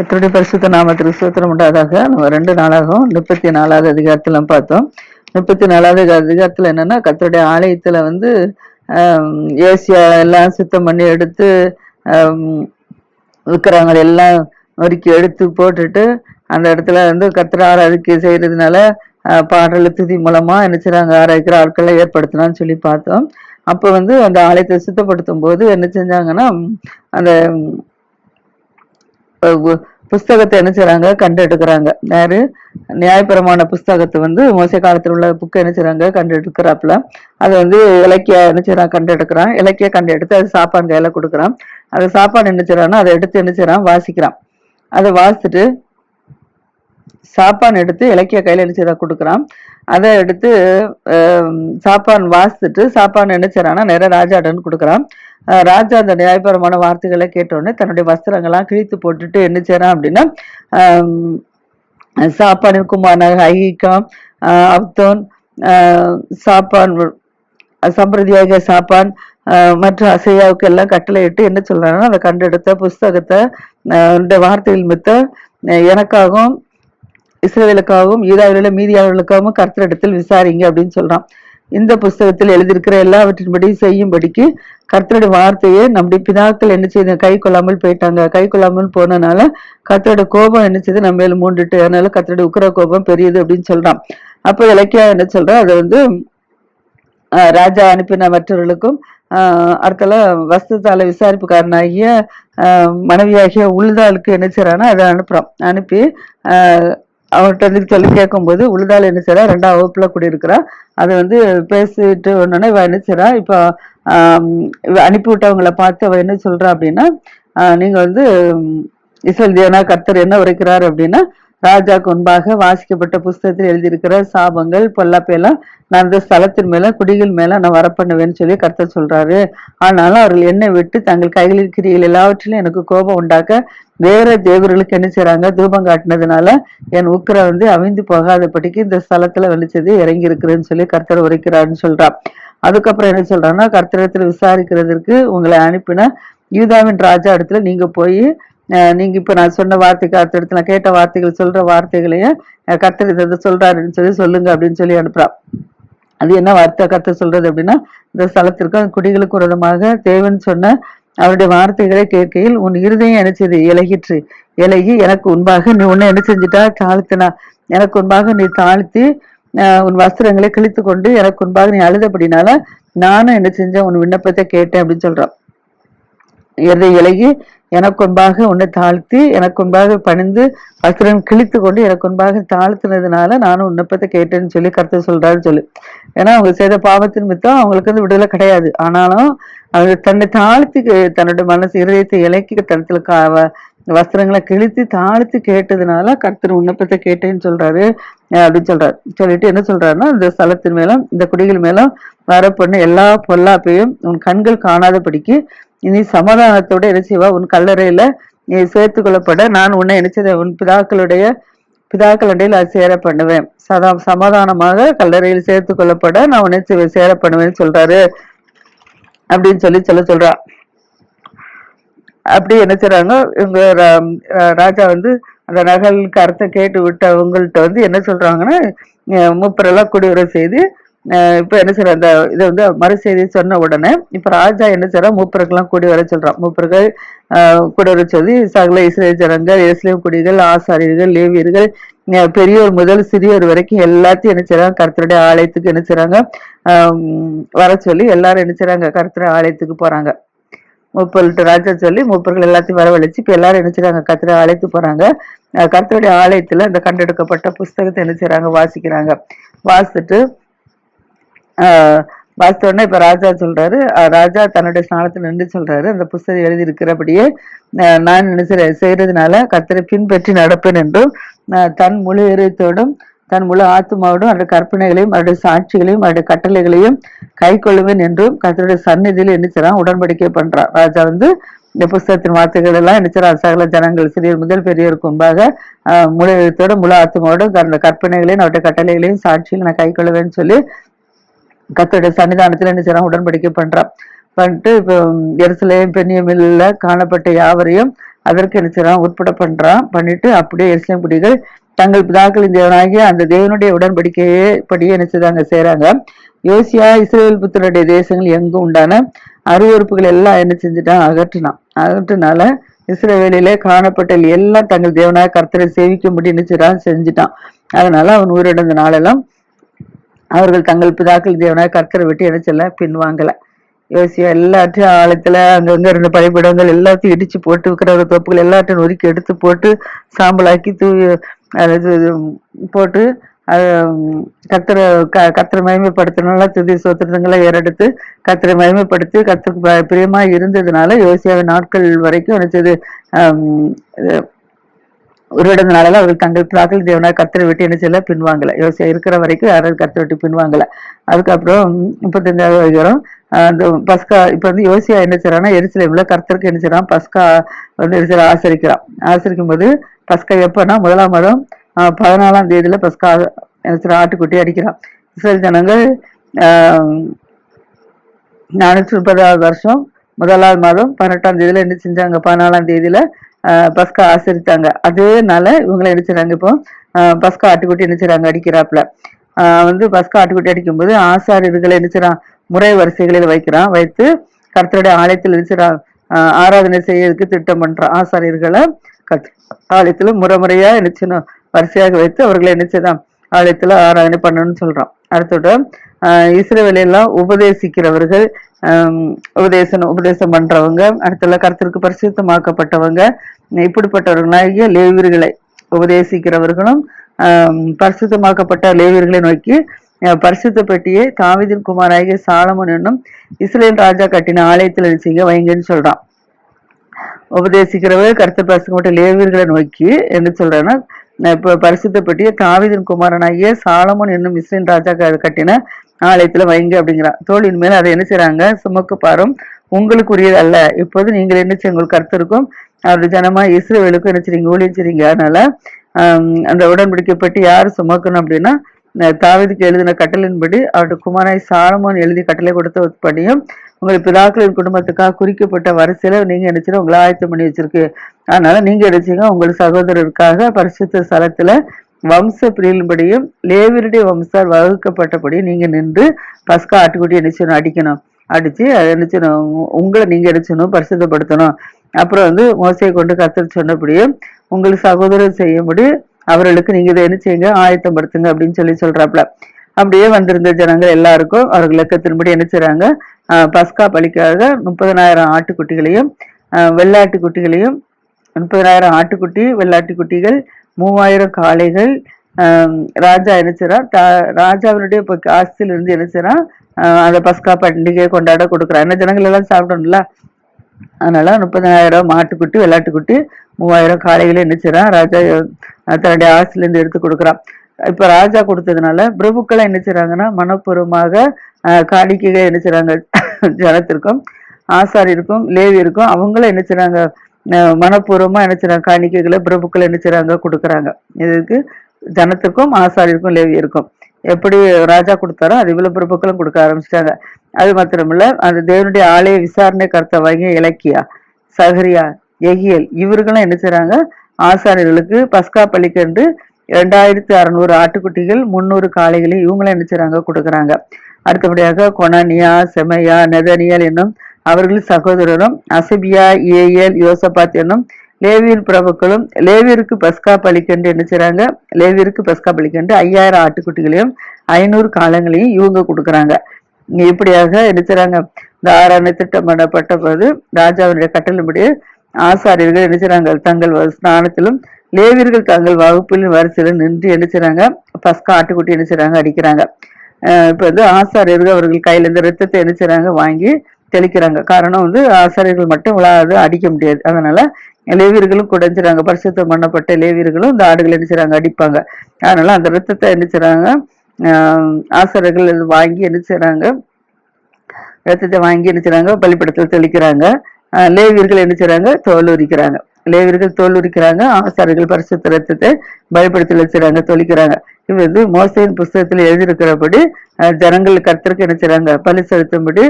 கத்தருடைய பரிசுத்த நாமத்திற்கு சூத்திரம் உண்டாதாக. நம்ம ரெண்டு நாளாகவும் முப்பத்தி நாலாவது அதிகாரத்துல பார்த்தோம். முப்பத்தி நாலாவது அதிகாரத்துல என்னன்னா கத்தருடைய ஆலயத்துல வந்து ஏசியா எல்லாம் சுத்தம் பண்ணி எடுத்து விற்கிறவங்க விற்கிறாங்க எல்லாம் நொறுக்கி எடுத்து போட்டுட்டு அந்த இடத்துல வந்து கத்திர ஆராதிக்கை செய்யறதுனால பாடல் துதி மூலமா என்ன செய்கிறாங்க ஆராய்க்கிற ஆட்களை ஏற்படுத்தலாம்னு சொல்லி பார்த்தோம். அப்போ வந்து அந்த ஆலயத்தை சுத்தப்படுத்தும் போது என்ன செஞ்சாங்கன்னா அந்த புஸ்தகத்தை என்ன செய்யறாங்க கண்டு எடுக்கிறாங்க யாரு? நியாயபரமான புஸ்தகத்தை வந்து மோச காலத்தில் உள்ள புக்கை என்ன செய்யறாங்க கண்டு எடுக்கிறாப்புல அதை வந்து இலக்கிய என்ன செய்யறான் கண்டு எடுக்கிறான் இலக்கிய கண்டு எடுத்து அது சாப்பான் கையில கொடுக்குறான். அது சாப்பாடு என்ன செய்யறான்னா அதை எடுத்து என்ன செய்யறான் வாசிக்கிறான். அதை வாசிச்சுட்டு சாப்பான் எடுத்து இலக்கிய கையில் என்ன கொடுக்குறான். அதை எடுத்து சாப்பான் வாசித்துட்டு சாப்பான் என்ன செய்றான்னா நேரா ராஜாட்டன்னு கொடுக்குறான். ராஜா அந்த நியாயபரமான வார்த்தைகளை கேட்டோடனே தன்னுடைய வஸ்திரங்கள்லாம் கிழித்து போட்டுட்டு என்ன செய்றான் அப்படின்னா ஆம், சாப்பானின் குமாரனாக ஐகிகாம் அப்தோன் சாப்பான் சம்பிரதியாக சாப்பான் மற்ற அசையாவுக்கு எல்லாம் கட்டளையிட்டு என்ன சொல்றாங்கன்னா அந்த கண்டெடுத்த புஸ்தகத்தை ஆஹ் வார்த்தைகள் மித்த எனக்காகவும் இஸ்ரேலுக்காகவும் யூதாவிலுள்ள மீதியாளர்களுக்காகவும் கர்த்தரிடத்தில் விசாரிங்க அப்படின்னு சொல்றான். இந்த புஸ்தகத்தில் எழுதியிருக்கிற எல்லாவற்றின்படி செய்யும்படிக்கு கர்த்தருடைய வார்த்தையை நம்முடைய பிதாக்கள் என்ன செய்த கை கொள்ளாமல் போயிட்டாங்க. கை கொள்ளாமல் போனனால கர்த்தரோட கோபம் என்ன செய்து நம்ம மேல மூண்டுட்டு அதனால கர்த்தருடைய உக்கிர கோபம் பெரியது அப்படின்னு சொல்றான். அப்போ இலக்கியா என்ன சொல்றா? அதை வந்து ராஜா அனுப்பின மற்றவர்களுக்கும் அடுத்தல வஸ்துத்தால விசாரிப்புக்காரனாகிய மனைவியாகிய உள்தாளுக்கு என்ன செய்றான்னா அதை அனுப்புறான். அனுப்பி அவர்கிட்ட வந்து சொல்லி கேட்கும்போது உழுதால் என்ன செய்யறா ரெண்டாம் வகுப்புல குடியிருக்கிறா. அதை வந்து பேசிட்டு உடனே இவ என்ன செய்யறா இப்போ ஆஹ் அனுப்பி விட்டவங்களை பார்த்து அவ என்ன சொல்றா அப்படின்னா ஆஹ் நீங்க வந்து இசல் தேனா கர்த்தர் என்ன உரைக்கிறார்? அப்படின்னா ராஜாக்கு முன்பாக வாசிக்கப்பட்ட புஸ்தகத்தில் எழுதியிருக்கிற சாபங்கள் பொல்லாப்பெல்லாம் நான் அந்த ஸ்தலத்தின் மேல குடிகள் மேல நான் வரப்பண்ணுவேன்னு சொல்லி கர்த்தர் சொல்றாரு. ஆனாலும் அவர்கள் என்னை விட்டு தங்கள் கைகளில் கிரிகள் எல்லாவற்றிலும் எனக்கு கோபம் உண்டாக்க வேற தேவர்களுக்கு என்ன செய்யறாங்க தூபம் காட்டினதுனால என் உக்கரை வந்து அவிந்து போகாதபடிக்கு இந்த ஸ்தலத்துல வெளிச்சது இறங்கி இருக்கிறேன்னு சொல்லி கர்த்தர் உரைக்கிறாருன்னு சொல்றான் அதுக்கப்புறம் என்ன சொல்றான்னா கர்த்தரத்துல விசாரிக்கிறதுக்கு உங்களை அனுப்பின யூதாவின் ராஜா இடத்துல நீங்க போய் நீங்கள் நீங்க இப்ப நான் சொன்ன வார்த்தைக்கு அடுத்த இடத்துல நான் கேட்ட வார்த்தைகள் சொல்ற வார்த்தைகளையும் கத்தர் இதை சொல்றாருன்னு சொல்லி சொல்லுங்க அப்படின்னு சொல்லி அனுப்புறா. அது என்ன வார்த்தை? கர்த்தர் சொல்றது அப்படின்னா இந்த ஸ்தலத்திற்கும் குடிகளுக்கு உரதமாக தேவன் சொன்ன அவருடைய வார்த்தைகளை கேட்கையில் உன் இருதயம் என்ன இலகிற்று. இலகி எனக்கு உண்பாக நீ உன்னை என்ன செஞ்சுட்டா? தாழ்த்தினா. எனக்கு உண்பாக நீ தாழ்த்தி உன் வஸ்திரங்களை கிழித்து கொண்டு எனக்கு உன்பாக நீ அழுதபடினால நானும் என்ன செஞ்சேன்? உன் விண்ணப்பத்தை கேட்டேன் அப்படின்னு சொல்றான் எதை இலகி எனக்கு உன்னை தாழ்த்தி எனக்கு பணிந்து வஸ்திரம் கிழித்து கொண்டு எனக்கு தாழ்த்தினதுனால நானும் உன்னப்பத்தை கேட்டேன்னு சொல்லி கருத்து சொல்றாருன்னு சொல்லு. ஏன்னா அவங்க செய்த பாவத்தின் மித்தம் அவங்களுக்கு வந்து விடுதலை கிடையாது. ஆனாலும் அவங்க தன்னை தாழ்த்தி கே- தன்னோட மனசு இருதயத்தை இலக்கி தனத்துல கா- வ- வஸ்திரங்களை கிழித்து தாழ்த்து கேட்டதுனால கர்த்தர் விண்ணப்பத்தை கேட்டேன்னு சொல்றாரு அப்படின்னு சொல்றாரு. சொல்லிட்டு என்ன சொல்றாருன்னா இந்த ஸ்தலத்தின் மேலும் இந்த குடிகள் மேலும் வரப்பண்ண எல்லா பொல்லாப்பையும் உன் கண்கள் காணாதபடிக்கு இனி சமாதானத்தோட என்ன செய்வா? உன் கல்லறையில நீ சேர்த்து கொள்ளப்பட நான் உன்னை நினைச்சதை உன் பிதாக்களுடைய பிதாக்களுடைய அது சேர பண்ணுவேன். சதா சமாதானமாக கல்லறையில் சேர்த்து கொள்ளப்பட நான் உன்னை சேர பண்ணுவேன்னு சொல்றாரு. அப்படின்னு சொல்லி சொல்ல சொல்றா. அப்படி என்ன செய்றாங்க? இவங்க ரா- ராஜா வந்து அந்த நகல் கருத்தை கேட்டு விட்டவங்கள்ட்ட வந்து என்ன சொல்றாங்கன்னா அஹ் மூப்பரெல்லாம் குடியுரை செய்து இப்ப என்ன செய்யற அந்த இதை வந்து மறுசெய்தி சொன்ன உடனே இப்ப ராஜா என்ன செய்யறா மூப்பருக்கெல்லாம் கூடி வர சொல்றான். மூப்பர்கள் ஆஹ் கூட வர சொல்லி சகல இஸ்ரேல் ஜனங்கள் இஸ்லேம் குடிகள் ஆசாரியர்கள் லேவியர்கள் பெரியோர் முதல் சிறியோர் வரைக்கும் எல்லாத்தையும் என்ன செய்றாங்க கருத்தருடைய ஆலயத்துக்கு என்ன செய்றாங்க வர சொல்லி எல்லாரும் என்ன செய்றாங்க கருத்துடைய ஆலயத்துக்கு போறாங்க. முப்பல்ட்டு ராஜா சொல்லி மூப்பர்கள் எல்லாத்தையும் வரவழைச்சு இப்போ எல்லாரும் என்ன செய்றாங்க கர்த்தரை அழைத்து போறாங்க. அஹ் கர்த்தருடைய ஆலயத்துல இந்த கண்டெடுக்கப்பட்ட புஸ்தகத்தை என்ன செய்றாங்க வாசிக்கிறாங்க. வாசிச்சுட்டு ஆஹ் வாசித்த உடனே ராஜா சொல்கிறாரு ராஜா தன்னுடைய ஸ்நானத்தில் நின்று சொல்கிறாரு அந்த புஸ்தகம் எழுதியிருக்கிறபடியே நான் நினைச்சு செய்கிறதுனால கத்தரை பின்பற்றி நடப்பேன் என்றும் தன் முழு இதயத்தோடும் தன் முழு ஆத்மாவோடும் அவருடைய கற்பனைகளையும் அவருடைய சாட்சிகளையும் அவருடைய கட்டளைகளையும் கை கொள்ளுவேன் என்றும் கத்தருடைய சந்நிதியில் என்ன உடன்படிக்கை பண்ணுறான் ராஜா வந்து இந்த புஸ்தகத்தின் வார்த்தைகள் எல்லாம் என்ன சகல ஜனங்கள் சிறியர் முதல் பெரியருக்கு முன்பாக முழு எழுத்தோட முழு ஆத்மாவோட அந்த கற்பனைகளையும் அவருடைய கட்டளைகளையும் சாட்சியில் நான் கை கொள்ளுவேன்னு சொல்லி கத்தோட சன்னிதானத்தில் என்ன செய்றான் உடன்படிக்கை பண்றான். பண்ணிட்டு இப்போ எருசலேம் பெண்ணியமில்ல காணப்பட்ட யாவரையும் அதற்கு என்ன செய்யறான்? உட்பட பண்றான். பண்ணிட்டு அப்படியே எருசலேம் குடிகள் தங்கள் பிதாக்களின் தேவனாகிய அந்த தேவனுடைய உடன்படிக்கையே படியே என்ன செய்றாங்க? செய்யறாங்க யோசியா இஸ்ரேல் புத்தருடைய தேசங்கள் எங்கும் உண்டான அருவறுப்புகள் எல்லாம் என்ன செஞ்சுட்டான்? அகற்றினான். அகற்றினால இஸ்ரேவேலிலே காணப்பட்ட எல்லாம் தங்கள் தேவனாக கர்த்தரை சேவிக்க முடியும் செய்றான் செஞ்சுட்டான். அதனால அவன் உயிரிழந்த நாளெல்லாம் அவர்கள் தங்கள் பிதாக்கள் தேவனாக கர்த்தரை விட்டு என்ன செல்ல பின்வாங்கல. யோசியா எல்லாத்தையும் ஆழத்துல வந்து இருந்த படைப்பிடங்கள் எல்லாத்தையும் இடிச்சு போட்டு இருக்கிற தோப்புகள் எல்லாத்தையும் நொறுக்கி எடுத்து போட்டு சாம்பலாக்கி தூவி அது இது போட்டு அது கத்திர க கத்திர மகிமைப்படுத்தினால துதி சோத்திரங்களை ஏறெடுத்து கத்திரை மகிமைப்படுத்தி கத்திற்கு ப- இருந்ததுனால யோசியாவின் நாட்கள் வரைக்கும் நினைச்சது உருவிடந்த நாளெல்லாம் அவர்கள் தங்கள் பிராக்கள் தேவனாக கத்திர விட்டு என்ன செய்யல? பின்வாங்கல. யோசியா இருக்கிற வரைக்கும் யாரும் கத்திர விட்டு பின்வாங்கல. அதுக்கப்புறம் முப்பத்தஞ்சாவது அதிகாரம் அந்த பஸ்கா இப்ப வந்து யோசியா என்ன செய்யறான்னா எரிசிலேம்ல கர்த்தருக்கு என்ன செய்யறான் பஸ்கா வந்து எரிசில ஆசரிக்கிறான். ஆசரிக்கும் போது பஸ்கா எப்பன்னா முதலாம் மாதம் பதினாலாம் தேதியில பஸ்கா என்ன செய்யறான் ஆட்டுக்குட்டி அடிக்கிறான். இஸ்ரேல் ஜனங்கள் ஆஹ் நானூற்றி முப்பதாவது வருஷம் முதலாவது மாதம் பதினெட்டாம் தேதியில என்ன செஞ்சாங்க? பதினாலாம் தேதியில பஸ்கா ஆசிரித்தாங்க. அதேனால இவங்களை என்ன செய்றாங்க இப்போ? பஸ்கா ஆட்டுக்குட்டி என்ன செய்றாங்க? அடிக்கிறாப்புல. வந்து பஸ்கா ஆட்டுக்குட்டி அடிக்கும்போது ஆசார் இதுகளை என்ன செய்றான்? முறை வரிசைகளில் வைக்கிறான். வைத்து கர்த்தருடைய ஆலயத்தில் என்ன செய்றான்? ஆராதனை செய்யறதுக்கு திட்டம் பண்ற ஆசாரியர்களை கத் ஆலயத்துல முறைமுறையா என்ன செய்யணும்? வரிசையாக வைத்து அவர்களை என்ன செய்தான்? ஆலயத்துல ஆராதனை பண்ணணும்னு சொல்றான். அடுத்தோட ஆஹ் உபதேசிக்கிறவர்கள் ஆஹ் உபதேசம் உபதேசம் பண்றவங்க அடுத்தல கருத்திற்கு பரிசுத்தமாக்கப்பட்டவங்க இப்படிப்பட்டவர்களாகிய லேவியர்களை உபதேசிக்கிறவர்களும் ஆஹ் பரிசுத்தமாக்கப்பட்ட லேவியர்களை நோக்கி பரிசுத்த பெட்டியை தாவீதின் குமாராகிய சாலமன் என்னும் இஸ்ரேல் ராஜா கட்டின ஆலயத்தில் செய்ய வைங்கன்னு சொல்றான். உபதேசிக்கிறவர் கருத்து பரிசுக்கப்பட்ட லேவியர்களை நோக்கி என்ன சொல்றேன்னா இப்ப பரிசுத்த பெட்டியை தாவிதின் குமாரனாகிய சாலமன் என்னும் இஸ்ரேல் ராஜா க- கட்டின ஆலயத்துல வைங்க அப்படிங்கிறான் தோழின் மேல அதை என்ன செய்யறாங்க சுமக்கு பாரும். உங்களுக்குரியது அல்ல. இப்போது நீங்கள் என்ன செய்ய உங்களுக்கு கருத்திருக்கும் அவருடைய ஜனமா இஸ்ரேலுக்கும் என்ன செய்றீங்க? ஊழியம் செய்றீங்க. அதனால அந்த உடன்படிக்கைப்பட்டு யார் சுமக்கணும் அப்படின்னா தாவதுக்கு எழுதின கட்டளின்படி அவருடைய குமாராய் சாரமோன் எழுதி கட்டளை கொடுத்த படியும் உங்கள் பிதாக்களின் குடும்பத்துக்காக குறிக்கப்பட்ட வரிசையில நீங்க நினைச்சு உங்களை ஆயத்தம் பண்ணி வச்சிருக்கு. அதனால நீங்க நினைச்சீங்க உங்கள் சகோதரருக்காக பரிசுத்த ஸ்தலத்துல வம்ச பிரியின்படியும் லேவியருடைய வம்சார் வகுக்கப்பட்டபடி நீங்க நின்று பஸ்கா ஆட்டுக்குட்டி நினைச்சணும் அடிக்கணும். அடிச்சு அதை நினைச்சணும் உங்களை நீங்க அடிச்சணும் பரிசுத்தப்படுத்தணும். அப்புறம் வந்து மோசையை கொண்டு கத்தர் சொன்னபடியே உங்களுக்கு சகோதரர் செய்யும்படி அவர்களுக்கு நீங்க இதை என்ன செய்யுங்க ஆயத்தம் படுத்துங்க அப்படின்னு சொல்லி சொல்றாப்ல அப்படியே வந்திருந்த ஜனங்கள் எல்லாருக்கும் அவர்கள் இலக்கத்தின்படி என்ன செய்கிறாங்க பஸ்கா பலிக்காக முப்பதனாயிரம் ஆட்டுக்குட்டிகளையும் வெள்ளாட்டு குட்டிகளையும் முப்பதனாயிரம் ஆட்டுக்குட்டி வெள்ளாட்டு குட்டிகள் மூவாயிரம் காளைகள் ராஜா என்ன செய்றான் தா- ராஜாவினுடைய இப்போ ஆஸ்தியில இருந்து என்ன செய்றான் அந்த பஸ்கா பண்டிகை கொண்டாட கொடுக்குறான் என்ன ஜனங்கள் எல்லாம் சாப்பிடணும்ல? அதனால முப்பதாயிரம் மாட்டுக்குட்டி விளையாட்டுக்குட்டி மூவாயிரம் காளைகளை என்ன செய்றான் ராஜா தன்னுடைய ஆசில இருந்து எடுத்து கொடுக்குறான். இப்ப ராஜா கொடுத்ததுனால பிரபுக்களை என்ன செய்றாங்கன்னா மனப்பூர்வமாக காணிக்கைகள் என்ன செய்றாங்க? ஜனத்திற்கும் லேவி இருக்கும் அவங்களும் என்ன செய்றாங்க? மனப்பூர்வமாக என்ன செய்கிறாங்க காணிக்கைகளை பிரபுக்கள் என்ன செய்றாங்க? கொடுக்குறாங்க. இதுக்கு ஜனத்துக்கும் ஆசாரியருக்கும் லேவியருக்கும் எப்படி ராஜா கொடுத்தாரோ அது இவ்வளோ பிரபுக்களும் கொடுக்க ஆரம்பிச்சிட்டாங்க. அது மாத்திரமல்ல அந்த தேவனுடைய ஆலய விசாரணை கர்த்தவாகிய இலக்கியா சஹரியா எகியல் இவர்களும் என்ன செய்கிறாங்க ஆசாரியர்களுக்கு பஸ்கா பள்ளிக்கன்று ரெண்டாயிரத்தி அறநூறு ஆட்டுக்குட்டிகள் முந்நூறு காளைகளை இவங்களும் என்ன செய்கிறாங்க கொடுக்குறாங்க. அடுத்தபடியாக கொனானியா செமையா நெதனியல் என்னும் அவர்களின் சகோதரரும் அசபியா ஏஎல் யோசபாத் என்னும் லேவியர் பிரபுக்களும் லேவியருக்கு பஸ்கா பலிக்கன்று என்ன செய்றாங்க? லேவியருக்கு பஸ்கா பலிக்கன்று ஐயாயிரம் ஆட்டுக்குட்டிகளையும் ஐநூறு காலங்களையும் இவங்க கொடுக்குறாங்க. இப்படியாக என்ன செய்றாங்க? இந்த ஆறான திட்டம் பண்ணப்பட்ட போது ராஜாவினுடைய கட்டளைப்படி ஆசாரியர்கள் என்ன செய்றாங்க? தங்கள் ஸ்நானத்திலும் லேவியர்கள் தங்கள் வகுப்பிலும் வரிசையிலும் நின்று என்ன செய்றாங்க? பஸ்கா ஆட்டுக்குட்டி என்ன செய்றாங்க? அடிக்கிறாங்க. இப்போ வந்து ஆசாரியர்கள் அவர்கள் கையில இந்த ரத்தத்தை என்ன செய்றாங்க? வாங்கி தெளிக்கிறாங்க. காரணம் வந்து ஆசாரியர்கள் மட்டும் விழாது அடிக்க முடியாது. அதனால லேவியர்களும் குடைஞ்சிடறாங்க பரிசுத்தம் பண்ணப்பட்ட லேவியர்களும் இந்த ஆடுகளை என்ன செய்றாங்க? அடிப்பாங்க. அதனால அந்த ரத்தத்தை என்ன செய்றாங்க? ஆஹ் ஆசாரியர்கள் இது வாங்கி என்ன செய்றாங்க? ரத்தத்தை வாங்கி என்ன செய்றாங்க? பள்ளிப்படத்தில் தெளிக்கிறாங்க. லேவியர்கள் என்ன செய்றாங்க? தோல் உரிக்கிறாங்க லேவியர்கள் தோல் உரிக்கிறாங்க ஆசாரியர்கள் பரிசுத்த ரத்தத்தை பலிப்படத்தில் வச்சுறாங்க தொளிக்கிறாங்க. இது வந்து மோசையின் புஸ்தகத்தில் எழுதியிருக்கிறபடி ஜனங்கள் கர்த்தருக்கு என்ன செய்றாங்க? பலி செலுத்தும்படி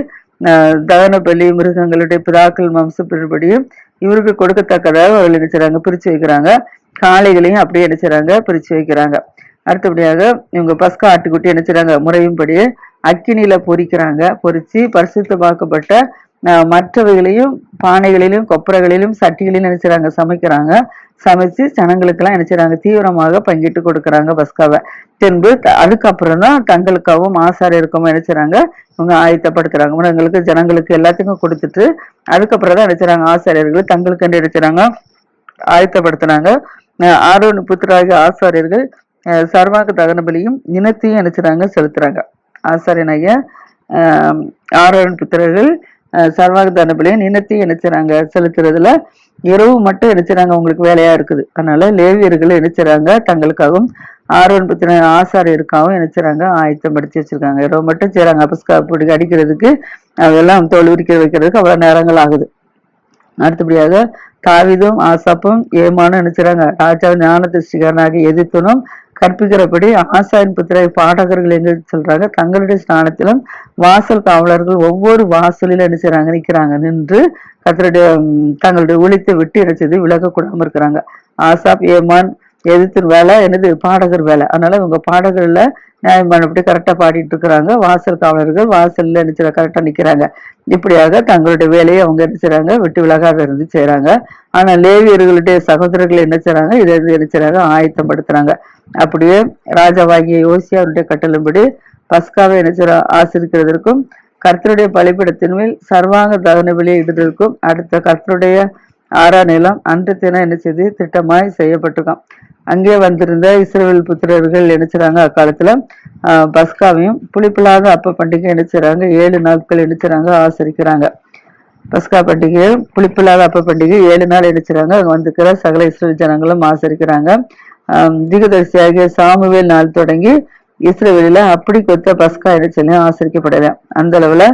தகன பலி மிருகங்களுடைய பிதாக்கள் வம்சப்படியும் இவருக்கு கொடுக்கத்தக்கதாக அவர்கள் என்ன செய்றாங்க? பிரிச்சு வைக்கிறாங்க. காளைகளையும் அப்படியே என்ன செய்றாங்க? பிரிச்சு வைக்கிறாங்க. அடுத்தபடியாக இவங்க பஸ்கா ஆட்டுக்குட்டி என்ன செய்றாங்க? முறையும்படியே அக்கினியில பொறிக்கிறாங்க. பொறிச்சு பரிசுத்தமாக்கப்பட்ட பார்க்கப்பட்ட மற்றவைகளையும் பானைகளிலும் கொப்பரைகளிலும் சட்டிகளிலும் நினைச்சாங்க சமைக்கிறாங்க. சமைச்சு ஜனங்களுக்கெல்லாம் என்ன தீவிரமாக பங்கிட்டு கொடுக்குறாங்க பஸ்காவை. பின்பு த- அதுக்கப்புறம் தான் தங்களுக்காகவும் ஆசாரியருக்கும் என்ன செய்றாங்க? இவங்க ஆயத்தப்படுத்துறாங்க. முன்னங்களுக்கு ஜனங்களுக்கு எல்லாத்துக்கும் கொடுத்துட்டு அதுக்கப்புறம் தான் நினைச்சாங்க ஆசாரியர்கள் தங்களுக்கு நினைச்சாங்க செய்றாங்க? ஆயத்தப்படுத்துனாங்க ஆரோன் புத்திராகிய ஆசாரியர்கள் அஹ் தகன பலியும் இனத்தையும் நினைச்சாங்க செலுத்துறாங்க. ஆசாரியனாகிய ஆரோன் புத்திரர்கள் சர்வாக தனப்பிலையும் தகன பலியும் நினைச்சுறாங்க செலுத்துறதுல இரவு மட்டும் நினைச்சுறாங்க உங்களுக்கு வேலையா இருக்குது. அதனால லேவியர்கள் நினைச்சுறாங்க தங்களுக்காகவும் ஆர்வன் பத்தின ஆசாரியருக்காகவும் நினைச்சுறாங்க ஆயத்தப்படுத்தி வச்சிருக்காங்க. இரவு மட்டும் செய்யறாங்க அப்பஸ்கா பிடிக்க அடிக்கிறதுக்கு அதெல்லாம் தோல் உரிக்க வைக்கிறதுக்கு அவ்வளவு நேரங்கள் ஆகுது. அடுத்தபடியாக தாவிதும் ஆசாப்பும் ஏமானும் நினைச்சுறாங்க ராஜா ஞான திருஷ்டிகாரனாக எதிர்த்தனும் கற்பிக்கிறபடி ஆசாரின் புத்திரை பாடகர்கள் எங்க சொல்றாங்க? தங்களுடைய ஸ்நானத்திலும் வாசல் காவலர்கள் ஒவ்வொரு வாசலில் என்ன செய்யறாங்க நிக்கிறாங்க. நின்று கத்தருடைய தங்களுடைய ஒழித்தை விட்டு என்ன செய்து விலகக்கூடாம இருக்கிறாங்க. ஆசாப் ஏமான் எதிர்த்து வேலை என்னது? பாடகர் வேலை. அதனால இவங்க பாடகர்ல நியாயமானபடி கரெக்டா பாடிட்டு இருக்கிறாங்க. வாசல் காவலர்கள் வாசல்ல என்ன செய்யறாங்க? கரெக்டா நிக்கிறாங்க. இப்படியாக தங்களுடைய வேலையை அவங்க என்ன செய்றாங்க விட்டு விலகாத இருந்து செய்யறாங்க. ஆனா லேவியர்களுடைய சகோதரர்கள் என்ன செய்றாங்க இதை வந்து என்ன செய்றாங்க ஆயத்தப்படுத்துறாங்க. அப்படியே ராஜாவாகிய யோசியாவுடைய கட்டளைப்படி பஸ்காவை என்ன செய்றா ஆசிரிக்கிறதற்கும் கர்த்தருடைய பலிப்பிடத்தின் மேல் சர்வாங்க தகன வெளியே இடுவதற்கும் அடுத்த கர்த்தருடைய ஆறா நிலம் அன்று தினம் என்ன செய்து திட்டமாய் செய்யப்பட்டிருக்கான் அங்கே வந்திருந்த இஸ்ரேல் புத்திரர்கள் என்ன செய்றாங்க? அக்காலத்துல பஸ்காவையும் புளிப்பில்லாத அப்ப பண்டிகை என்ன ஏழு நாட்கள் என்ன ஆசரிக்கிறாங்க. பஸ்கா பண்டிகை புளிப்பில்லாத அப்ப பண்டிகை ஏழு நாள் எடுக்கிறாங்க அங்க வந்துக்கிற சகல இஸ்ரேல் ஜனங்களும் ஆசரிக்கிறாங்க. ஆஹ் சாமுவேல் நாள் தொடங்கி இஸ்ரேலில் அப்படி கொத்த பஸ்கா இடைச்சலே ஆசரிக்கப்படுது அந்த அளவுல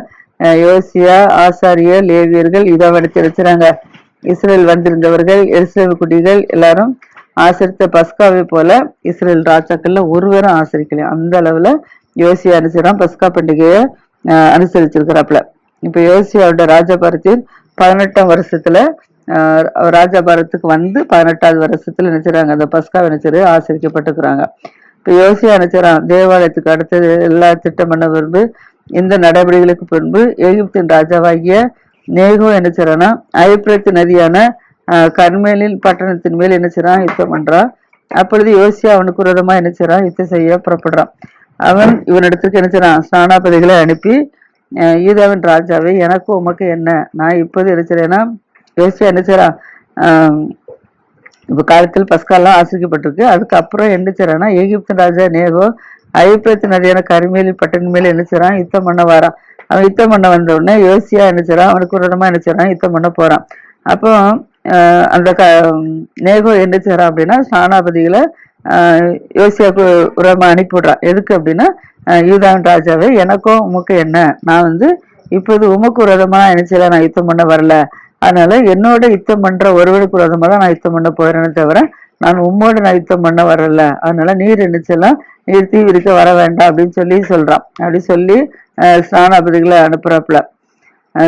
யோசியா ஆசாரிய லேவியர்கள் இதை வடித்து வச்சுறாங்க இஸ்ரேல் வந்திருந்தவர்கள் எருசலேம் குடிகள் எல்லாரும் ஆசரித்த பஸ்காவை போல இஸ்ரேல் ராஜாக்கள்ல ஒருவரும் ஆசரிக்கல. அந்த அளவுல யோசியா அனுசரிச்சான் பஸ்கா பண்டிகையை அனுசரிச்சிருக்கிறாப்புல. இப்ப யோசியாவோட ராஜபாரத்தின் பதினெட்டாம் வருஷத்துல ஆஹ் ராஜபாரத்துக்கு வந்து பதினெட்டாவது வருஷத்துல நினைச்சாங்க அந்த பஸ்கா நினைச்சது ஆசரிக்கப்பட்டிருக்கிறாங்க. இப்ப யோசியா நினைச்சாராம் தேவாலயத்துக்கு அடுத்தது எல்லா திட்டம் பண்ண பின்பு இந்த நடவடிக்கைகளுக்கு பின்பு எகிப்தின் ராஜாவாகிய நேகோ என்ன செய்யறான்னா ஐப்ரத்து நதியான ஆஹ் கர்மேலின் பட்டணத்தின் மேல் என்ன செய்யறான் யுத்தம் பண்றான். அப்பொழுது யோசியா அவனுக்கு விரோதமா என்ன செய்யறான் யுத்தம் செய்ய புறப்படுறான். அவன் இவனிடத்துக்கு என்ன செய்யறான் ஸ்நானாபதிகளை அனுப்பி ஈதாவின் ராஜாவே எனக்கு உமக்கு என்ன? நான் இப்போது என்ன செய்றேன்னா யோசியா என்ன செய்றான்? இப்போ காலத்தில் பஸ்காலாம் ஆசிரிக்கப்பட்டிருக்கு. அதுக்கப்புறம் என்ன செய்யறான்னா எகிப்து ராஜா நேகோ ஐப்பிரத்து நதியான கருமேலி பட்டணம் மேல என்ன செய்யறான் யுத்தம் பண்ண வாரான். அவன் யுத்தம் பண்ண வந்த உடனே யோசியா என்ன அவனுக்கு விரோதமா என்ன செய்றான்? யுத்தம் பண்ண போறான். அப்போ அந்த க நேகோ என்ன செய்றான் அப்படின்னா ஸ்நானாபதிகளை ஆஹ் யோசியாவுக்கு உரமா அனுப்பிவிடுறான். எதுக்கு அப்படின்னா யூதான் ராஜாவே எனக்கும் உமக்கு என்ன? நான் வந்து இப்போது உமக்கு விரோதமா என்ன நான் யுத்தம் பண்ண வரல. அதனால என்னோட யுத்தம் பண்ற ஒருவருக்கு விரோதமா தான் நான் யுத்தம் பண்ண போறேனே தவிர நான் உம்மோட நான் யுத்தம் பண்ண வரல. அதனால நீர் என்ன நீர் தீ விரிக்க வர வேண்டாம் அப்படின்னு சொல்லி சொல்றான். அப்படி சொல்லி ஆஹ் ஸ்நானாபதிகளை அனுப்புறாப்புல.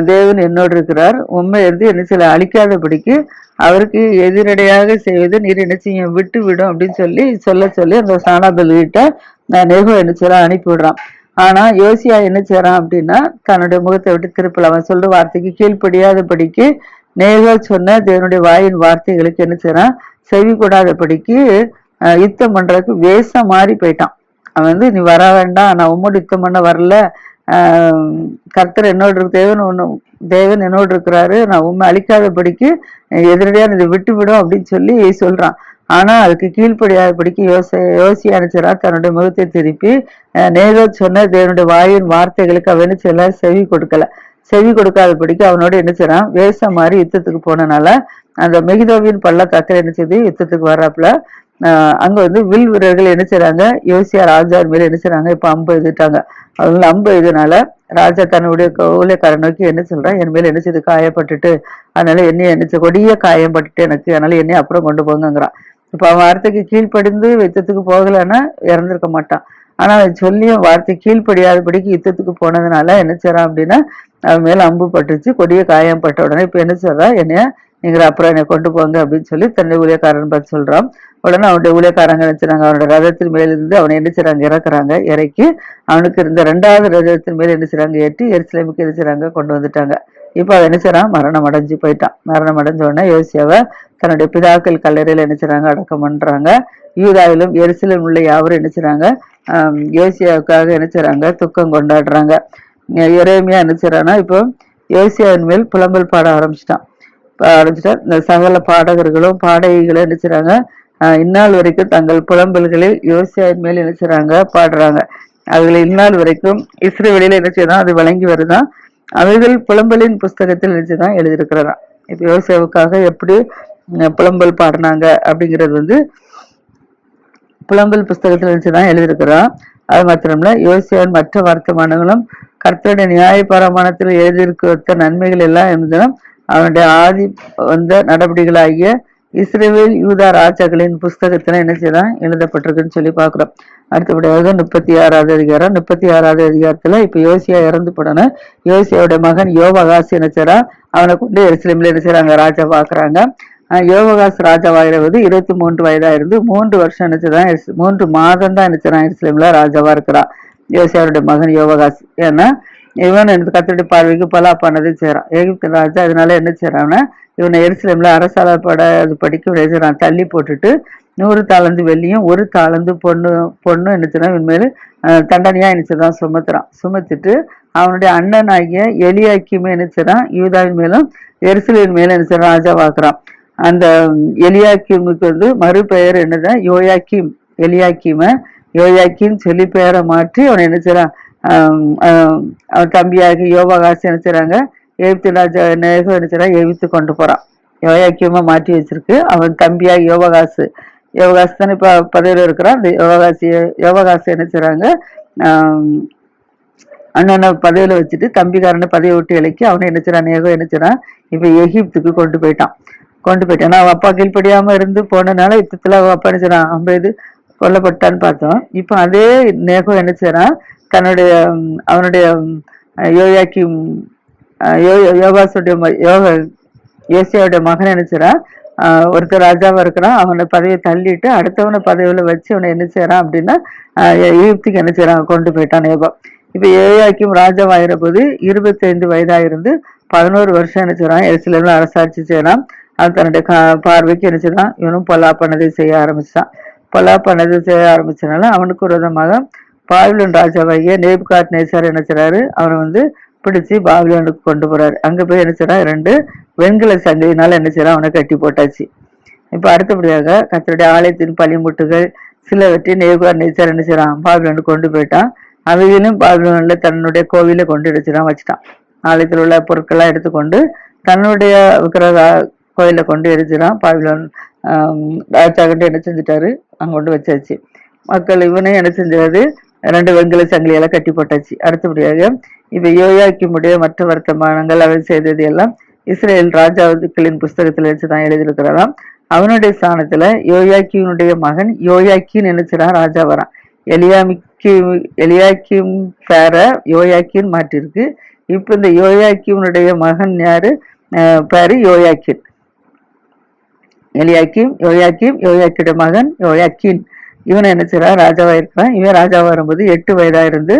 தேவன் என்னோடு இருக்கிறார். உண்மை இருந்து என்ன செய்யல அழிக்காதபடிக்கு அவருக்கு எதிரடையாக செய்வது நீர் என்ன விட்டு விடும் அப்படின்னு சொல்லி சொல்ல சொல்லி அந்த ஸ்நானாபதி கிட்ட நான் நேகோ என்ன அனுப்பி விடுறான் ஆனா யோசியா என்ன செய்யறான் அப்படின்னா தன்னுடைய முகத்தை விட்டு திருப்பல அவன் சொல்ற வார்த்தைக்கு கீழ்ப்படியாதபடிக்கு நேராக சொன்ன தேவனுடைய வாயின் வார்த்தைகளுக்கு என்ன செய்யறான் செவி கூடாதபடிக்கு யுத்தம் பண்றதுக்கு வேஷம் மாறி போயிட்டான். அவன் வந்து நீ வர வேண்டாம் நான் உம்மோடு யுத்தம் பண்ண வரல. கர்த்தர் என்னோடு இருக்கு தேவன் ஒன்று தேவன் என்னோடு இருக்கிறாரு. நான் உண்மை அழிக்காதபடிக்கு எதிரடியா இதை விட்டு விடும் அப்படின்னு சொல்லி சொல்கிறான் ஆனால் அதுக்கு கீழ்ப்படியாதபடிக்கு யோச யோசி அனுச்சரா தன்னுடைய முகத்தை திருப்பி அஹ் நேரோ சொன்ன தேவனுடைய வாயின் வார்த்தைகளுக்கு அவன் என்ன செய்யல? செவி கொடுக்கல. செவி கொடுக்காதபடிக்கு அவனோட என்ன செய்றான் வேஷம் மாதிரி யுத்தத்துக்கு போனனால அந்த மெகிதோவின் பள்ளத்தாக்கில் என்ன செய்து யுத்தத்துக்கு வர்றாப்புல அங்க வந்து வில் வீரர்கள் என்ன செய்றாங்க யோசியா ராஜா மேல என்ன செய்றாங்க இப்ப அம்பு எழுதிட்டாங்க அவங்கள அம்பு எழுதினால ராஜா தன்னுடைய ஊழியக்காரன் நோக்கி என்ன சொல்றான்? என் மேல என்ன செய்து காயப்பட்டுட்டு அதனால என்னைய என்ன செய்ய கொடிய காயம் பட்டுட்டு எனக்கு அதனால என்னைய அப்புறம் கொண்டு போங்கங்கிறான். இப்போ அவன் வார்த்தைக்கு கீழ்ப்படிந்து யுத்தத்துக்கு போகலைன்னா இறந்துருக்க மாட்டான். ஆனால் அவன் சொல்லியும் வார்த்தை கீழ்ப்படியாதபடிக்கு யுத்தத்துக்கு போனதுனால என்ன செய்கிறான் அப்படின்னா அவன் மேலே அம்பு பட்டுச்சு கொடிய காயம் பட்ட உடனே இப்போ என்ன சொல்கிறான் என்னைய நீங்கள் அப்புறம் என்னை கொண்டு போங்க அப்படின்னு சொல்லி தன்னுடைய ஊழியக்காரன் பார்த்து சொல்கிறான் உடனே அவனுடைய ஊழியக்காரங்க நினைச்சாங்க அவனோட ரதத்தின் மேலிருந்து அவனை என்ன செய்றாங்க? இறக்குறாங்க. இறக்கி அவனுக்கு இருந்த ரெண்டாவது ரதத்தின் மேலே என்ன செய்றாங்க? ஏற்றி எருசலேமுக்கு என்ன செய்கிறாங்க கொண்டு வந்துட்டாங்க. இப்போ அவன் என்ன செய்கிறான் மரணம் அடைஞ்சு போயிட்டான். மரணம் அடைஞ்ச உடனே யோசியாவை தன்னுடைய பிதாக்கள் கல்லறையில் என்ன அடக்கம் பண்ணுறாங்க யூதாவிலும் எரிசிலும் உள்ள யாவரும் என்ன யோசியாவுக்காக என்ன துக்கம் கொண்டாடுறாங்க. இறைமையா என்ன இப்போ யோசியாவின் மேல் புலம்பல் பாட ஆரம்பிச்சிட்டான். ஆரம்பிச்சிட்டா இந்த சகல பாடகர்களும் பாடகிகளும் என்ன இந்நாள் வரைக்கும் தங்கள் புலம்பல்களை யோசியாவின் மேல் என்ன பாடுறாங்க. அதுல இந்நாள் வரைக்கும் இஸ்ரேலில என்ன செய்யலாம் அது வழங்கி வருதான். அவைகள் புலம்பலின் புஸ்தகத்தில் நினைச்சுதான் எழுதியிருக்கிறதா இப்போ யோசியாவுக்காக எப்படி புலம்பல் பாடினாங்க அப்படிங்கிறது வந்து புலம்பல் புஸ்தகத்தில் வச்சுதான் எழுதியிருக்கிறான் அது மாத்திரமல்ல யோசியாவின் மற்ற வர்த்தமானங்களும் கர்த்தருடைய நியாயபரமானத்தில் எழுதியிருக்க நன்மைகள் எல்லாம் இருந்தாலும் அவனுடைய ஆதி வந்த நடவடிக்கைகளாகிய இஸ்ரேவேல் யூதா ராஜாக்களின் புஸ்தகத்தில் என்ன செய்யலாம் எழுதப்பட்டிருக்குன்னு சொல்லி பார்க்கிறோம். அடுத்தபடியாக முப்பத்தி ஆறாவது அதிகாரம். முப்பத்தி ஆறாவது அதிகாரத்தில் இப்ப யோசியா இறந்து போடன யோசியாவோட மகன் யோபகாசி என்ன செய்றான் அவனை கொண்டு எரிசிலமில் என்ன செய்யறாங்க ராஜா பாக்குறாங்க யோககாஸ் ராஜாவாகிறவது இருபத்தி மூன்று வயதா இருந்து மூன்று வருஷம் நினைச்சுதான் மூன்று மாதம் தான் நினைச்சான் இஸ்லாம்ல ராஜாவா இருக்கிறான் யோசியாருடைய மகன் யோககாஸ் ஏன்னா இவன் எனக்கு கத்தருடைய பார்வைக்கு பலா பண்ணதே செய்றான். எகிப்து ராஜா அதனால என்ன செய்கிறான்னா இவனை எருசலேம்ல அரசால பட அது படிக்க விட தள்ளி போட்டுட்டு நூறு தாளந்து வெள்ளியும் ஒரு தாளந்து பொண்ணு பொண்ணும் என்ன இவன் மேல தண்டனையா சுமத்துறான். சுமத்திட்டு அவனுடைய அண்ணன் ஆகிய எலியாக்கியுமே என்ன யூதாவின் மேலும் எருசலேமின் மேலும் என்ன செய்றான் ராஜாவாக்குறான். அந்த எலியாக்கிமுக்கு வந்து மறுபெயர் என்னதான் யோயாக்கிம் எலியாக்கிம. யோயாக்கிம் சொல்லி பெயரை மாற்றி அவனை என்ன செய்யறான் அவன் தம்பியாகி யோபகாசி என்ன செய்றாங்க எகிப்து ராஜா நேகம் என்ன செய்றான் எகிப்து கொண்டு போறான். யோயாக்கியமா மாற்றி வச்சிருக்கு. அவன் தம்பியாகி யோபகாசு யோகாசு தானே இப்போ பதவியில் இருக்கிறான். அந்த யோகாசி யோகாசு என்ன செய்றாங்க அண்ணனை பதவியில் வச்சுட்டு தம்பிக்காரனை பதவி விட்டு இலக்கி அவனை என்ன செய்றான் நேகம் என்ன செய்றான் இப்போ எகிப்துக்கு கொண்டு போயிட்டான். கொண்டு போயிட்டான். அவன் அப்பா கீழ்ப்படியாம இருந்து போனதுனால யுத்தத்தில் அவன் அப்பா என்ன செய்றான் இது கொல்லப்பட்டான்னு பார்த்தோம். இப்போ அதே நேகம் என்ன செய்யறான்? தன்னுடைய அவனுடைய யோயாக்கி யோ யோகாசுடைய ம- யோக யோசியாவுடைய மகன் என்ன செய்றான் ஒருத்தர் ராஜாவா இருக்கிறான். அவனை பதவியை தள்ளிட்டு அடுத்தவனை பதவியில் வச்சு அவனை என்ன செய்றான் அப்படின்னா ஆஹ் எகிப்துக்கு என்ன செய்றான் கொண்டு போயிட்டான் நேபம் இப்போ ஏயாக்கும் ராஜாவாகிற போது இருபத்தைந்து வயதாக வயதா இருந்து பதினோரு வருஷம் என்ன செய்றான் எருசலேம்ல அரசாட்சி செய்யறான். அது தன்னுடைய கா- பார்வைக்கு என்ன இவனும் இவனும் பொல்லாப்பனதை செய்ய ஆரம்பிச்சான் பண்ணதை செய்ய ஆரம்பிச்சனால அவனுக்கு விரோதமாக பாபிலோன் ராஜாவாகிய நேபுகாத் நேசர் என்ன செய்றாரு? அவனை வந்து பிடிச்சி பாபிலோனுக்கு கொண்டு போறாரு. அங்க போய் என்ன ரெண்டு வெண்கல சங்கையினால என்ன அவனை கட்டி போட்டாச்சு. இப்ப அடுத்தபடியாக கத்தருடைய ஆலயத்தின் பனிமுட்டுகள் சிலவற்றை நேபுகாத் நேசர் என்ன செய்றான்? பாபிலோனுக்கு கொண்டு போயிட்டான். அவையிலும் பாபிலோன்ல தன்னுடைய கோவில கொண்டு வச்சுட்டான் வச்சுட்டான். ஆலயத்தில் உள்ள பொருட்கள்லாம் எடுத்துக்கொண்டு தன்னுடைய விக்கிரக கோயிலில் கொண்டு எரிஞ்சிடான் பாபிலோன் ராஜா கிட்ட என்ன செஞ்சுட்டாரு? அங்கே கொண்டு வச்சாச்சு. மக்கள் இவனே என்ன செஞ்சாரு? ரெண்டு வெண்கல சங்கிலியெல்லாம் கட்டி போட்டாச்சு. அடுத்தபடியாக இப்போ யோயாக்கிமுடைய மற்ற வர்த்தமானங்கள் அவன் செய்தது எல்லாம் இஸ்ரேல் ராஜாவுக்களின் வச்சு தான் எழுதியிருக்கிறாராம். அவனுடைய ஸ்தானத்தில் யோயாக்கினுடைய மகன் யோயாக்கின்னு நினைச்சிடான் ராஜா வரான். எலியாமிக்கு எலியாக்கியும் பேர யோயாக்கின்னு மாற்றிருக்கு இப்போ இந்த யோயாக்கியனுடைய மகன் யாரு? பேரு யோயாக்கின். எலியாக்கிம் யோயாக்கிம் யோயாக்கியோட மகன் யோயாக்கின். இவன் என்ன செய்றான் ராஜாவா இருக்கிறான். இவன் ராஜாவா வரும்போது எட்டு வயதா இருந்து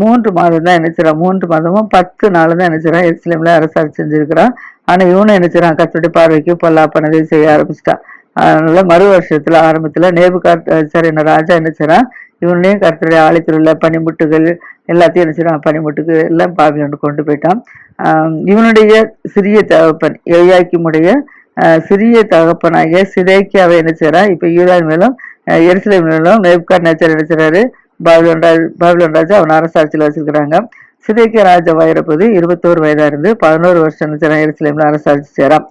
மூன்று மாதம் தான் என்ன செய்கிறான் மூன்று மாதமும் பத்து நாள் தான் என்ன செய்கிறான் எருசலேம்ல அரசாட்சி செஞ்சிருக்கிறான். ஆனால் இவனும் என்ன செய்கிறான் கத்தருடைய பார்வைக்கு பொல்லாப்பனதை செய்ய ஆரம்பிச்சிட்டான் அதனால மறு வருஷத்துல ஆரம்பத்துல நேபுகாத் சரி என்ன ராஜா என்ன இவனையும் கருத்துடைய ஆலயத்தில் உள்ள பனிமுட்டுகள் எல்லாத்தையும் என்ன செய்றான்? பனிமுட்டுக்கு எல்லாம் பாபிலோனுக்கு கொண்டு போயிட்டான். இவனுடைய சிறிய தகப்பன் எழியாக்கிமுடைய சிறிய தகப்பனாகிய சிதைக்கியாவை என்ன செய்கிறான் இப்ப யூதான் மேலும் ஆஹ் எருசலேம் மேலும் நேப்காட் நேச்சர் என்ன செய்றாரு? பாபிலோன் ராஜ் பாபிலோன் ராஜா அவன் அரசாட்சியில் வச்சிருக்கிறாங்க. சிதைக்கிய ராஜா வயறப்போது இருபத்தோரு வயதா இருந்து பதினோரு வருஷம் என்ன செய்றான்? எருசலேம்ல அரசாட்சி செய்கிறான்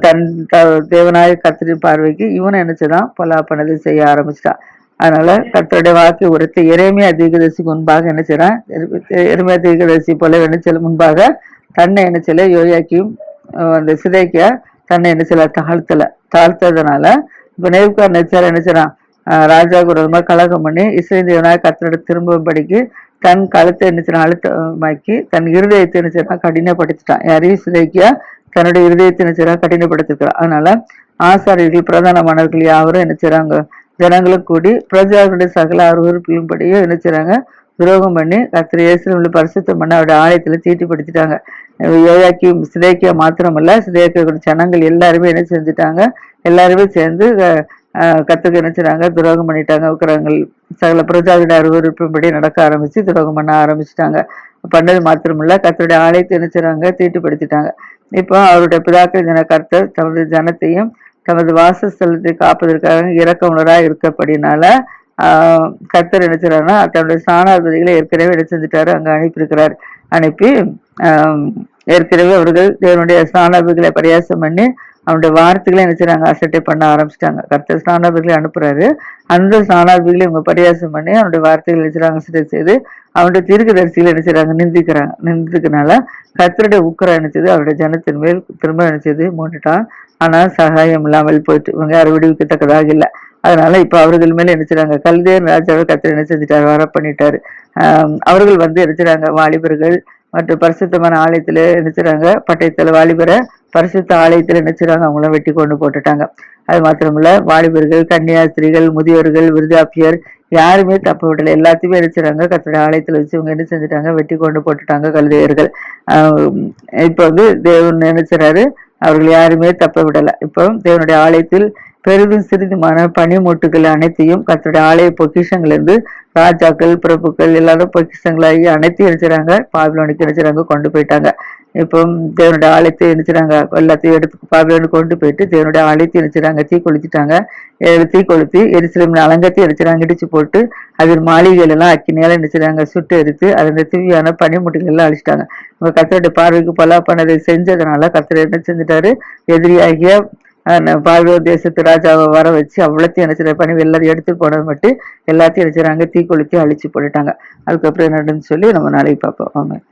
தன் த- தேவனாய கர்த்தரின் பார்வைக்கு இவன் என்ன செய்றான் பொல்லாப்பனதை செய்ய ஆரம்பிச்சிட்டான். அதனால கத்தருடைய வாக்கு உரைத்த எரேமியா தீர்க்கதரிசி முன்பாக என்ன செய்யறான் எரு- எரேமியா தீர்க்கதரிசி போல என்ன செய்ய முன்பாக தன்னை என்ன செய்யல? யோயாக்கியும் அந்த சிதைக்க தன்னை என்ன செய்யல? தாழ்த்தல. தாழ்த்ததுனால இப்ப நேவுக்கார் நெச்சார் என்ன செய்றான் ராஜா விரோதமா கலகம் பண்ணி இசைந்தவனாக கத்தரோட திரும்பும்படிக்கு தன் கழுத்தை என்ன அழுத்தமாக்கி தன் இருதயத்தை என்ன கடினப்படுத்திட்டான். யாரையும் சிதைக்கியா தன்னுடைய இருதயத்தை என்ன செய்றான் கடினப்படுத்திருக்கிறான். அதனால ஆசாரியர்கள் பிரதானமானவர்கள் யாவரும் என்ன செய்றாங்க ஜனங்களும் கூடி பிரஜாக்களுடைய சகல அருவறுப்பிலும்படியே என்ன செய்றாங்க துரோகம் பண்ணி கத்திர இயேசுல பரிசுத்தம் பண்ண அவருடைய ஆலயத்துல தீட்டுப்படுத்திட்டாங்க யோயாக்கி சிதைக்கியா மாத்திரமல்ல சிதைக்க ஜனங்கள் எல்லாருமே என்ன செஞ்சுட்டாங்க? எல்லாருமே சேர்ந்து அஹ், கத்துக்கு என்ன துரோகம் பண்ணிட்டாங்க. உக்கிரங்கள் சகல பிரஜாவிட அருவறுப்பின்படி நடக்க ஆரம்பிச்சு துரோகம் பண்ண ஆரம்பிச்சிட்டாங்க. பண்ணது மாத்திரமில்ல கத்தருடைய ஆலயத்தை நினைச்சாங்க செய்றாங்க? தீட்டுப்படுத்திட்டாங்க இப்போ அவருடைய பிதாக்கள் ஜன கர்த்தர் தமது ஜனத்தையும் தமது வாசஸ்தலத்தை காப்பதற்காக இரக்கமுள்ளராக இருக்கப்படினால கர்த்தர் என்ன தன்னுடைய ஸ்நானாதிபதிகளை ஏற்கனவே என்ன அங்கே அனுப்பியிருக்கிறார். அனுப்பி ஏற்கனவே அவர்கள் தேவனுடைய ஸ்நானாதிபதிகளை பரியாசம் பண்ணி அவனுடைய வார்த்தைகளை என்ன அசட்டை பண்ண ஆரம்பிச்சிட்டாங்க. கர்த்தர் ஸ்நானாதிபதிகளை அனுப்புறாரு. அந்த ஸ்நானாதிபதிகளை இவங்க பரியாசம் பண்ணி அவனுடைய வார்த்தைகளை என்ன அசட்டை செய்து அவனுடைய தீர்க்கதரிசிகளை என்ன நிந்திக்கிறாங்க. நிந்திக்கனால கர்த்தருடைய உக்கரம் நினைச்சது அவருடைய ஜனத்தின் மேல் திரும்ப நினைச்சது செய்து மூண்டுட்டான் சகாயம் இல்லாமல் போயிட்டு இவங்க யாரும் விடுவிக்கத்தக்கதாக இல்லை. அதனால இப்போ அவர்கள் மேலே நினைச்சாங்க கல்தேர் ராஜாவை கத்திர என்ன செஞ்சுட்டாரு? வர பண்ணிட்டாரு. அவர்கள் வந்து நினைச்சாங்க வாலிபர்கள் மற்றும் பரிசுத்தமான ஆலயத்தில் நினைச்சாங்க பட்டயத்தில் வாலிபரை பரிசுத்த ஆலயத்தில் நினைச்சாங்க அவங்கள வெட்டி கொண்டு போட்டுட்டாங்க. அது மாத்திரமில்ல வாலிபர்கள் கன்னியாஸ்திரிகள் முதியோர்கள் விருதாப்பியர் யாருமே தப்பு விடலை. எல்லாத்தையுமே நினைச்சாங்க செய்றாங்க? ஆலயத்தில் வச்சு இவங்க என்ன செஞ்சுட்டாங்க? வெட்டி கொண்டு போட்டுட்டாங்க கழுதையர்கள் இப்போ வந்து தேவன் நினைச்சாரு அவர்கள் யாருமே தப்ப விடல. இப்போ தேவனுடைய ஆலயத்தில் பெரிதும் சிறிதுமான பனிமூட்டுகள் அனைத்தையும் கத்தருடைய ஆலய பொக்கிஷங்கள்லேருந்து ராஜாக்கள் பிரபுக்கள் எல்லாரும் பொக்கிஷங்களாகி அனைத்தையும் நினைச்சாங்க பாபிலோனுக்கு நினைச்சாங்க கொண்டு போயிட்டாங்க. இப்போ தேவனுடைய ஆலயத்தை நினைச்சாங்க எல்லாத்தையும் எடுத்து பாபிலோனுக்கு கொண்டு போயிட்டு தேவனுடைய ஆலயத்தை நினைச்சாங்க தீ கொளுத்திட்டாங்க. தீ கொளுத்தி எரிசிலமின் அலங்கத்தை எரிச்சாங்க இடிச்சு போட்டு அதில் மாளிகைகள் எல்லாம் அக்கினியால நினைச்சாங்க சுட்டு எரித்து அது திவ்யான பனிமுட்டுகள் எல்லாம் அழிச்சிட்டாங்க. இவங்க கத்தருடைய பார்வைக்கு பண்ணதை செஞ்சதுனால கத்தரை என்ன செஞ்சுட்டாரு? எதிரியாகிய பால்வோர் தேசத்து ராஜாவை வர வச்சு அவ்வளோத்தையும் என்ன செய்யற பண்ணி எல்லாத்தையும் எடுத்து போனது மட்டும் எல்லாத்தையும் என்ன செய்றாங்க அழிச்சு போட்டுட்டாங்க. அதுக்கப்புறம் என்னடுன்னு சொல்லி நம்ம நாளைக்கு பார்ப்போம். ஆமாம்